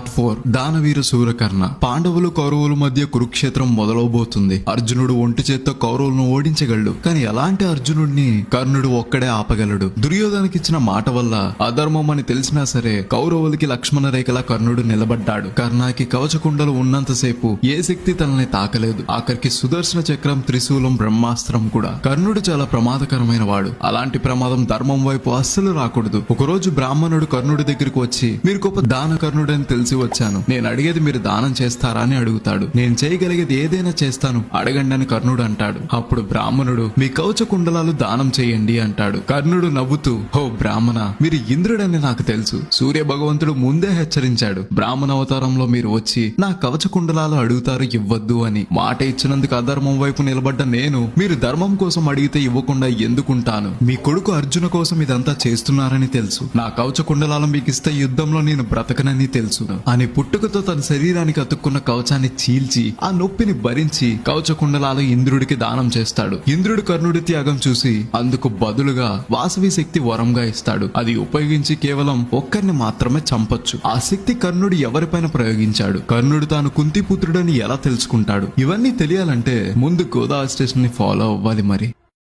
Part four దానవీర సూర్యకర్ణ పాండవులు కౌరవుల మధ్య కురుక్షేత్రం మొదలవబోతుంది. అర్జునుడు ఒంటి చేత్తో కౌరవులను ఓడించగలడు. కానీ ఎలాంటి అర్జునుడిని కర్ణుడు ఒక్కడే ఆపగలడు? దుర్యోధనకిచ్చిన మాట వల్ల అధర్మం అని తెలిసినా సరే కౌరవులకి లక్ష్మణ రేఖలా కర్ణుడు నిలబడ్డాడు. కర్ణాకి కవచకుండలు ఉన్నంతసేపు ఏ శక్తి తనని తాకలేదు. ఆఖరికి సుదర్శన చక్రం త్రిశూలం బ్రహ్మాస్త్రం కూడా. కర్ణుడు చాలా ప్రమాదకరమైన వాడు. అలాంటి ప్రమాదం ధర్మం వైపు అస్సలు రాకూడదు. ఒకరోజు బ్రాహ్మణుడు కర్ణుడి దగ్గరికి వచ్చి మీరు గొప్ప దాన కర్ణుడని తెలుసు? వచ్చాను. నేను అడిగేది మీరు దానం చేస్తారా అని అడుగుతాడు. నేను చేయగలిగేది ఏదైనా చేస్తాను. అడగండి అని కర్ణుడు అంటాడు. అప్పుడు బ్రాహ్మణుడు మీ కవచ కుండలాలు దానం చేయండి అంటాడు. కర్ణుడు నవ్వుతూ హో బ్రాహ్మణ మీరు ఇంద్రుడని నాకు తెలుసు. సూర్య భగవంతుడు ముందే హెచ్చరించాడు. బ్రాహ్మణ అవతారంలో మీరు వచ్చి నా కవచ కుండలాలు అడుగుతారు ఇవ్వద్దు అని. మాట ఇచ్చినందుకు అధర్మం వైపు నిలబడ్డ నేను మీరు ధర్మం కోసం అడిగితే ఇవ్వకుండా ఎందుకుంటాను? మీ కొడుకు అర్జున కోసం ఇదంతా చేస్తున్నారని తెలుసు. నా కవచ కుండలాలు మీకు ఇస్తే యుద్ధంలో నేను బ్రతకనని తెలుసు. అని పుట్టుకతో తన శరీరానికి అతుక్కున్న కవచాన్ని చీల్చి ఆ నొప్పిని భరించి కవచకుండలాలు ఇంద్రుడికి దానం చేస్తాడు. ఇంద్రుడు కర్ణుడి త్యాగం చూసి అందుకు బదులుగా వాసవి శక్తి వరంగా ఇస్తాడు. అది ఉపయోగించి కేవలం ఒక్కరిని మాత్రమే చంపొచ్చు. ఆ శక్తి కర్ణుడు ఎవరిపైన ప్రయోగించాడు? కర్ణుడు తాను కుంతిపుత్రుడని ఎలా తెలుసుకుంటాడు? ఇవన్నీ తెలియాలంటే ముందు గోదావరి స్టేషన్ని ఫాలో అవ్వాలి మరి.